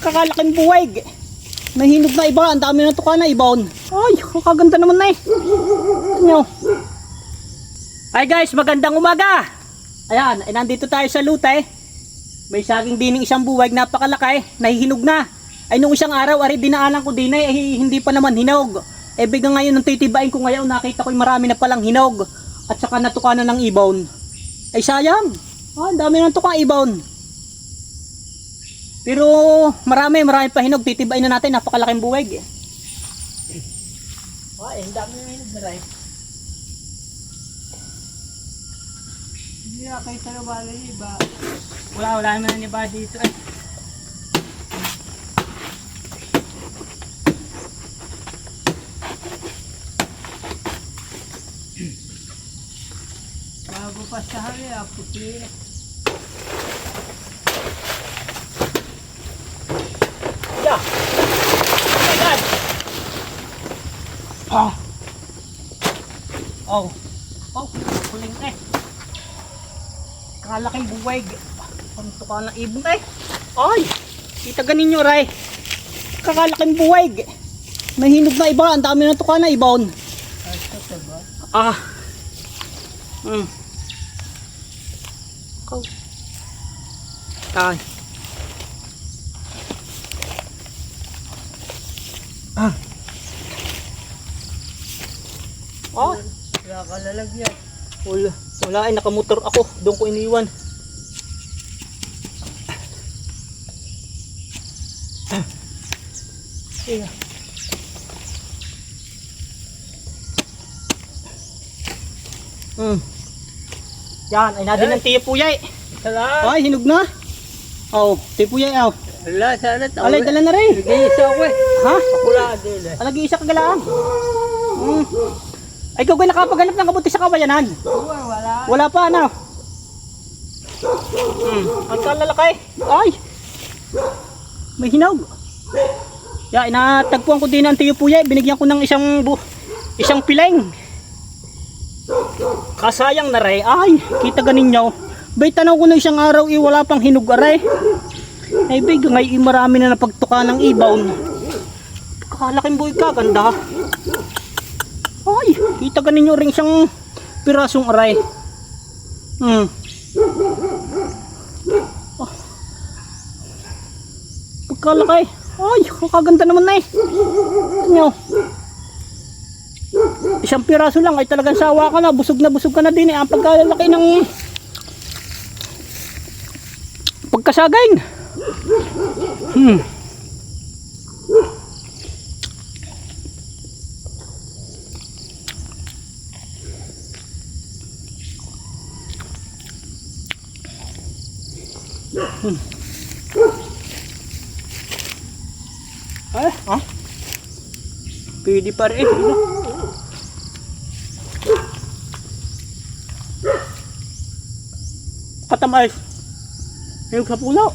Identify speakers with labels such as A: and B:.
A: kakalaking buwig. May na iba, ang dami na tuka na ibon. Ay, kaganda naman na eh. Tingnan nyo. Hi guys, magandang umaga. Ayan, ay nandito tayo sa lute. May saging din ng isang buwig, napakalaki, nahihinog na. Ay nung isang araw, ari dinaanan ko din ay eh, hindi pa naman hinog. Eh biglang ngayon nung titibain ko ngayon, nakita ko marami na palang hinog. At saka natuka na ng ibon. Ay sayang. Ah, ang dami ng tukang ibon. Pero marami, marami pa hinog. Titibain na natin, napakalaking buwig. Ay, ang dami na hinog na rin.
B: Hindi na kayo sa nabali iba.
A: Wala, wala naman na iba dito eh.
B: Bago pa sa hari, ah, puti.
A: Ah. Oh. Oh, kuling eh. Kalaking buwig. Panto ka ng ibon eh. Ay, kita ganin nyo ray. Kakalaking buwig. May hinog na iba, ang dami na tuka na ibon. Ah. Hmm. Ikaw. Ay. Ah. Oh,
B: Kaya ka lalagyan.
A: wala. Wala ay nakamotor ako. Doon ko iniwan. Sige. Hmm. Yan, ay nadin ng tiyo puyay.
B: Salamat.
A: Ay, hinog na. Oh, tiyo puyay, oh.
B: Wala, sana tao.
A: Alay, dala na rin.
B: Bigay isa ako eh.
A: Ha?
B: Wala din eh.
A: Alagi isa kagalaan. Hmm. Ay, ikaw ba nakapaghanap ng kabuti sa kabayanan?
B: Wala, wala.
A: Pa, ano? Hmm. Ang kalalakay. Ay! May hinog. Ya, inatagpuan ko din ang tiyo puya. Binigyan ko ng isang bu isang pileng. Kasayang na rin. Ay, kita ganin nyo. Bay, tanaw ko na isang araw, eh, wala pang hinog aray. Ay, bay, ngay, eh, marami na napagtuka ng ibon. Kalaking buhay ka, ganda. Ay, kita ganin nyo rin isang pirasong aray. Hmm. Oh. Pagkalaki. Ay, kakaganda naman na eh. Nyo. Isang piraso lang ay talagang sawa ka na. Busog na busog ka na din eh. Ang pagkalaki ng pagkasagain. Hmm. Ay, ha? Pwede pa rin. Ano? Katamayos. Yung sa pulo.